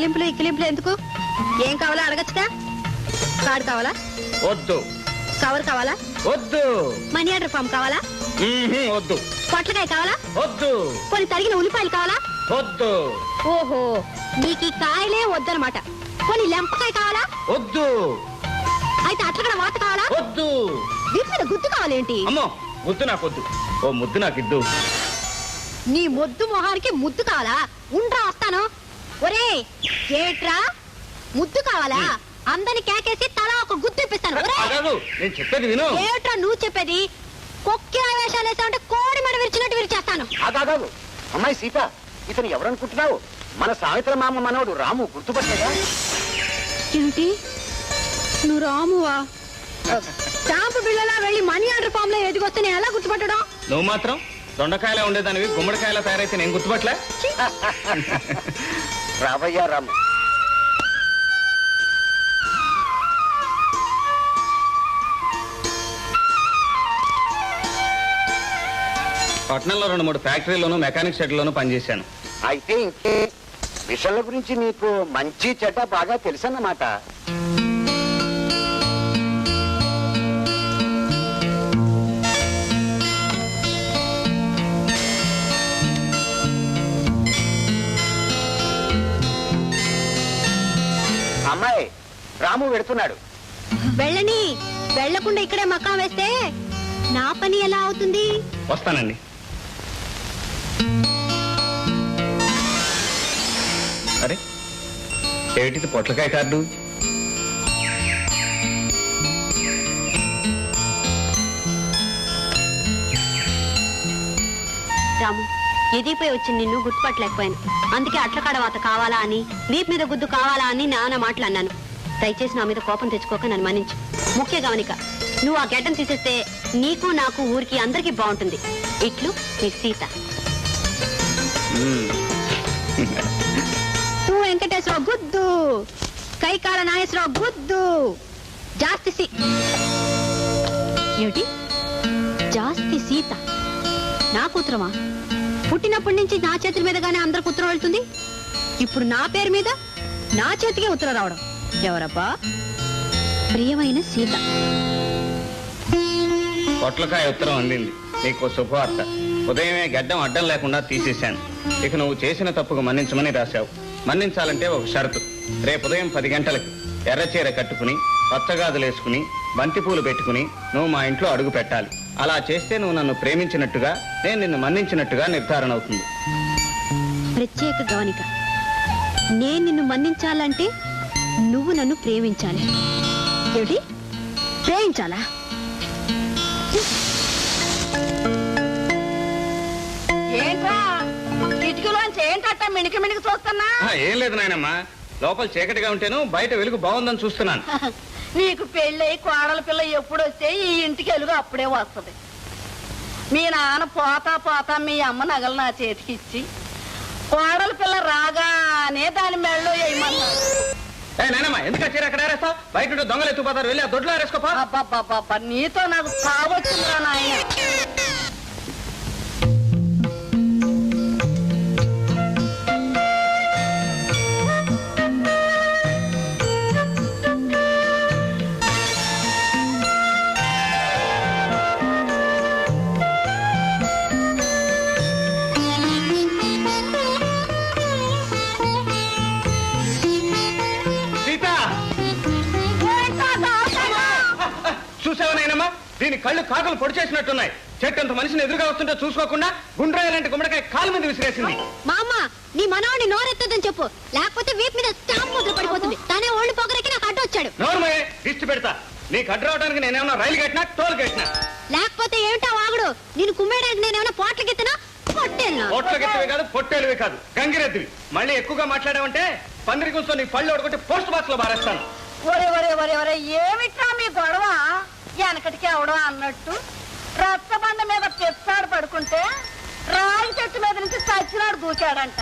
ఆకిలింపులు ఇకిలింపులు ఎందుకు? ఏం కావాలో అడగచ్చుగా? కార్డు కావాలా? వద్దు. కవర్ కావాలా? వద్దు. మనీ ఆర్డర్ ఫామ్ కావాలా? మ్మ్హ్మ్, వద్దు. పొట్లకాయ కావాలా? వద్దు. కొన్ని తరిగిన ఉల్లిపాయలు కావాలా? వద్దు. ఓహో నీకు ఈ కాయలే వద్దనమాట కొన్ని లెంపకాయ కావాలా? వద్దు. అయితే అట్లకడ వాత కావాలా? వద్దు. వీటి మీద గుర్తు కావాలేంటి? అమ్మో ముద్దు నాకు వద్దు ఓ ముద్దు నాకు ఇద్దు నీ మొద్దు మొహానికి ముద్దు కావాలా? ఉండ్రా వస్తాను. ఒరే ఏట్రా? ముద్దు కావాలా? అందరిని కేకేసి తలా ఒక గుర్తు ఇప్పిస్తాను. ఒరే కాదు నేను చెప్పేది విను. ఏట్రా నువ్వు చెప్పేది? కొక్కి వేషాలు వేసావంటే కోడి మెడ విరిచినట్టు విరిచేస్తాను. అమ్మాయి సీత ఇతను ఎవరనుకుంటున్నావు? మన సావిత్ర మామ మనవడు రాము గుర్తుపట్టలేదా ఏమిటి? నువ్వు రామువా? స్టాంపు బిళ్ళలా వెళ్ళి మనీ ఆర్డర్ ఫామ్లో ఎదిగొస్తే నేను ఎలా గుర్తుపట్టడం? నువ్వు మాత్రం దొండకాయలా ఉండేదానివి గుమ్మడికాయలా తయారైతే నేను గుర్తుపట్లే రావయ్యా రాము. పట్నంలో రెండు మూడు ఫ్యాక్టరీలోను మెకానిక్ షెడ్లోను పనిచేశాను. అయితే ఇంకే విషయాల గురించి నీకు మంచి చెడ్డ బాగా తెలుసన్నమాట. రాము వెడుతున్నాడు వెళ్ళని వెళ్ళకుండా ఇక్కడే మకాం వేస్తే నా పని ఎలా అవుతుంది? వస్తానండి. అరే ఏమిటిది పొట్లకాయ కార్డు? రాము ఎదిగిపోయి వచ్చి నిన్ను గుర్తుపట్టలేకపోయాను. అందుకే అట్లకాడ వాత కావాలా అని వీపు మీద గుద్దు కావాలా అని నాన్న మాటలు అన్నాను. దయచేసి నా మీద కోపం తెచ్చుకోక నన్ను మన్నించు. ముఖ్య గమనిక నువ్వు ఆ గడ్డం తీసేస్తే నీకు నాకు ఊరికి అందరికీ బాగుంటుంది. ఇట్లు నీ సీత. తూ వెంకటేశ్వర గుద్దు. కైకాల నాగేశ్వరరావు గుద్దు. జాస్తి సీ ఏమిటి? జాస్తి సీత. నా కూతురమా? పుట్టినప్పటి నుంచి నా చేతుల మీదగానే అందరికి ఉత్తరం వెళ్తుంది? ఇప్పుడు నా పేరు మీద నా చేతికే ఉత్తరం రావడం. ఎవరబ్బా? ప్రియమైన సీత. పొట్లకాయ ఉత్తరం అందింది. నీకు శుభవార్త. ఉదయమే గడ్డం అడ్డం లేకుండా తీసేశాను. ఇక నువ్వు చేసిన తప్పుకు మన్నించమని రాశావు. మన్నించాలంటే ఒక షరతు. రేపు ఉదయం పది గంటలకి ఎర్రచీర కట్టుకుని పచ్చగాజులు వేసుకుని బంతిపూలు పెట్టుకుని నువ్వు మా ఇంట్లో అడుగు పెట్టాలి. అలా చేస్తే నువ్వు నన్ను ప్రేమించినట్టుగా నేను నిన్ను మన్నించినట్టుగా నిర్ధారణ అవుతుంది. ప్రత్యేక గమనిక నేను నిన్ను మన్నించాలంటే నువ్వు నన్ను ప్రేమించాలి. ఏమిటి? ప్రేమించాలా? ఏంట్రా? కిటికీలోంచి ఏంటట్ట మిణికి మిణికి చూస్తున్నా? ఆ, ఏం లేదు నాయనమ్మా. లోపల చీకటిగా ఉంటేను బయట వెలుగు బాగుందని చూస్తున్నాను. నీకు పెళ్ళై కోడల పిల్ల ఎప్పుడు వస్తే ఈ ఇంటికి ఎలుగు అప్పుడే వస్తది. మీ నాన్న పోతా పోతా మీ అమ్మ నగలు నా చేతికి ఇచ్చి కోడల పిల్ల రాగానే దాని మెళ్ళో నాయనమ్మా ఎందుకు చీర అక్కడ ఆరేస్తావు? బయట దొంగలు ఎత్తుపోతారు వెళ్ళి ఆ దొడ్లో ఆరేసుకోపా. నీతో నాకు కావచ్చు నాయన. కళ్ళు కాకలు పొడి చేసినట్టున్నాయి. చెట్టంత మనిషిని ఎదురుగా వస్తుంటే చూసుకోకుండా గుండ్రాయ లాంటి గుమ్మడికాయ కాలు మీద విసిరేసింది. మా అమ్మ నీ మనవాడిని నోరెత్తదని చెప్పు. లేకపోతే వీపు మీద స్టాంప్ ముద్ర పడిపోతుంది. తనే ఓల్డ్ పొగరకి నాకు అడ్డు వచ్చాడు. నోర్మయ్యే దిష్టి పెడతా. నీకు అడ్డు రావడానికి నేనేమన్నా రైలు కట్టినా టోల్ కట్టినా? లేకపోతే ఏమిటా వాగుడు? నేను కుమ్మేయడానికి నేనేమైనా పోట్లకి ఎత్తినా కొట్టేనా పొట్లకెత్తవి కాదు పొట్టేలువి కాదు. గంగిరెద్దువి. మళ్ళీ ఎక్కువగా మాట్లాడావంటే పందిరి గుంతో నీ పళ్ళు ఒడగొట్టి పోస్ట్ బాక్స్లో బారేస్తాను ఒరే ఒరే ఒరే ఒరే ఏమిట్రా మీ గొడవ? వెనకటికి ఎవడో అన్నట్టు రచ్చబండ మీద పెచ్చాడు పడుకుంటే రాయి చెట్టు మీద నుంచి చచ్చినాడు దూకాడంట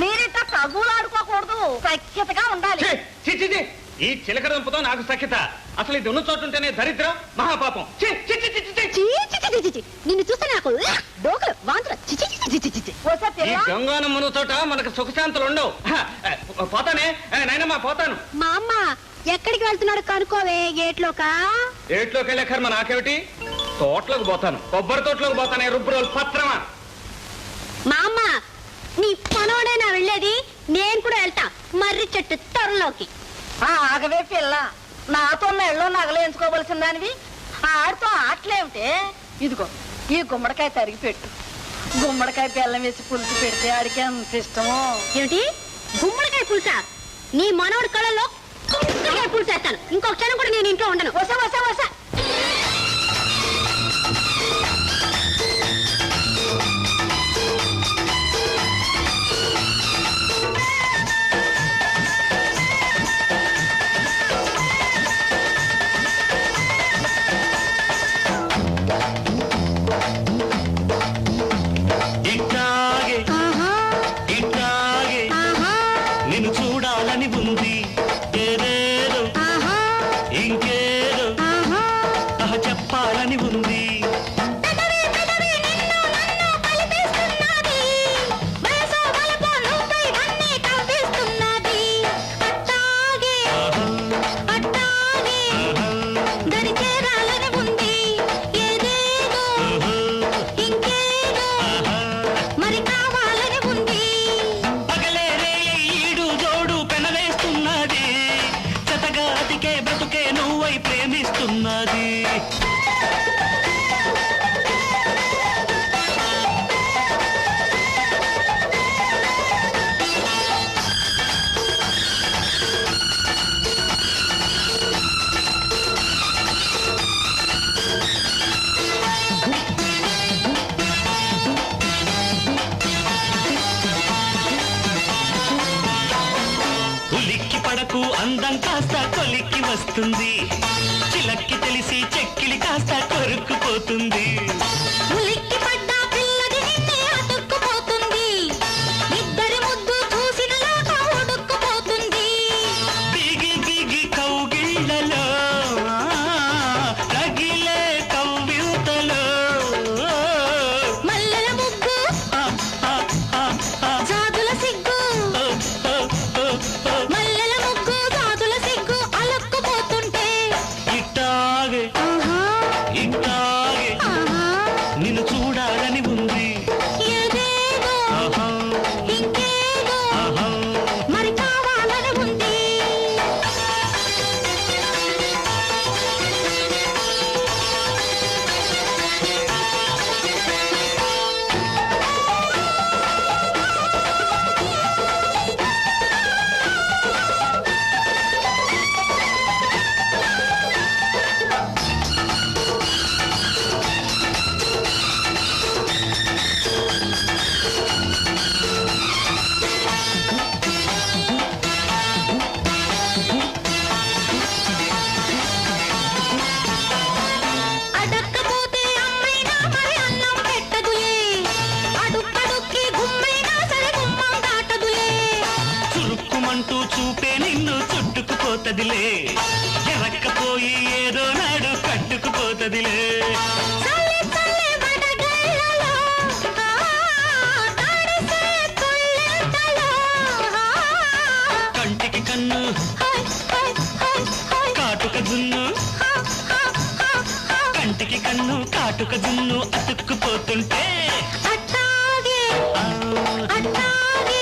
మీరిట్ట తగులాడుకోకూడదు సఖ్యతగా ఉండాలి ఛీ, ఛీ, ఛీ, ఛీ. ఈ చిలకడంపుతో నాకు సఖ్యత అసలు ఇది ఉన్న చోటుంటేనే దరిద్రం మహాపాపం ఛీ, ఛీ, ఛీ, ఛీ, ఛీ, ఛీ. చీ, చీ, చీ, చి, చి, చి. నిన్ను చూస్తే నాకు ఉహ్, డోకులు వాంతులు చి, చి, చి, చి, చి, చి, చి. వస్తే ఈ పిల్ల గంగాన మునుతోట మనకు సుఖశాంతులు ఉండవు హ, పోతానే నాయనమ్మా పోతాను మా అమ్మ ఎక్కడికి వెళ్తున్నాడు కనుకోవే? గేట్లోకా ఏట్లోకి? వెళ్ళే కర్మ నాకేమిటి? తోటలోకి పోతాను. కొబ్బరి తోటలోకి పోతానే రుబ్బు రోజులు పత్రమా? మా అమ్మ నీ పనోడైనా వెళ్ళేది. నేను కూడా వెళ్తా. మర్రి చెట్టు త్వరలోకి ఆ, ఆగవే పిల్ల. నాతో మెళ్ళో నగలు ఎంచుకోవలసిన దానివి. ఆడితో ఆటలేమిటే ఇదిగో ఈ గుమ్మడికాయ తరిగి పెట్టు. గుమ్మడికాయ బెల్లం వేసి పులుసు పెడితే ఆడికి ఎంత ఇష్టమో. ఏమిటి? గుమ్మడికాయ పులుసా? నీ మనోడి కళ్ళలో గుమ్మడికాయ చేస్తాను. ఇంకో క్షణం కూడా నేను ఇంట్లో ఉండను. వసా వసా వసా. చిలకకు అందం కాస్త కొలిక్కి వస్తుంది. చిలక్కి తెలిసి చెక్కిలి కాస్త కొరుక్కుపోతుంది చుట్టుకుపోతదిలే ఎరక్కపోయి ఏదో నాడు కట్టుకుపోతదిలే. కంటికి కన్ను కాటుక జున్ను. కంటికి కన్ను కాటుక అతుక్కుపోతుంటే. అట్టాగే అట్టాగే.